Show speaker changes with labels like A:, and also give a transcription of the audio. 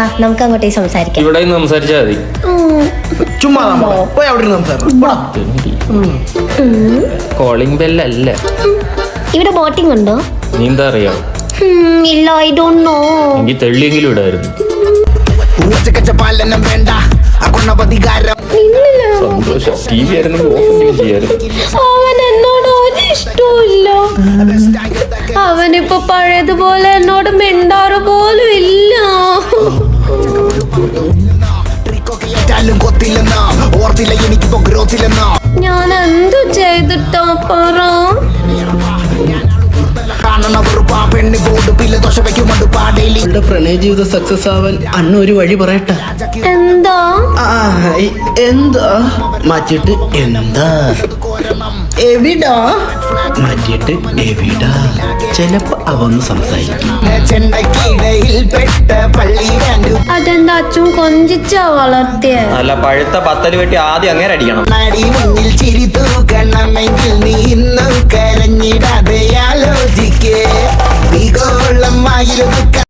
A: ബാ നമുക്ക് അങ്ങോട്ടേക്ക് സംസാരിക്കാം.
B: ഇവിടെ സംസാരിച്ചാൽ മതി.
C: ചുമ്മാ പോയി അവിടെ ഇരുന്ന് സംസാരിക്കണം പോടാ.
B: കോളിംഗ് ബെല്ലല്ല
A: ഇവിടെ ബോട്ടിംഗ് ഉണ്ടോ?
B: നീന്താ അറിയാം?
A: ഇല്ല ഐ ഡോണ്ട് നോ
B: എനിക്ക് തെള്ളിയെങ്കിലും ഇടായിരുന്നു.
D: വേണ്ട. അകുണപതികാരം
B: സന്തോഷം. ടി വി ആയിരുന്നു ഓഫ് ചെയ്യായിരുന്നു.
A: അവൻ എന്നോട് ഒരു ഇഷ്ടമില്ല അവനിപ്പോ പഴയതുപോലെ എന്നോട്
D: ഏറ്റാലും കൊത്തില്ലെന്ന. ഓർത്തില്ല എനിക്കിപ്പോ ഗ്രോത്തില്ലെന്നോ.
A: ഞാൻ എന്തു ചെയ്തിട്ടോ പറ?
C: പ്രണയ ജീവിതം സക്സസ് ആവാൻ അണ്ണ ഒരു വഴി പറയട്ടെ.
A: എന്താ?
C: എന്താ? മാറ്റിട്ട് എന്താ എവിടാ? മാറ്റിയിട്ട് എവിടാ? ചിലപ്പോ അവന്ന് സംസാരിക്കും.
D: ചെണ്ടക്കിടയിൽ പെട്ട പള്ളി
A: അതെന്താ അച്ഛൻ കൊഞ്ചിച്ചാ വളർത്തിയ.
E: നല്ല പഴുത്ത പത്തൽ വെട്ടി ആദ്യം അങ്ങനെ അടിക്കണം.
D: നടി മുന്നിൽ ചിരി തൂക്കണമെങ്കിൽ നീ ഇന്നും കരഞ്ഞിടാതെ ആലോചിക്കേ. ആയിരുന്നു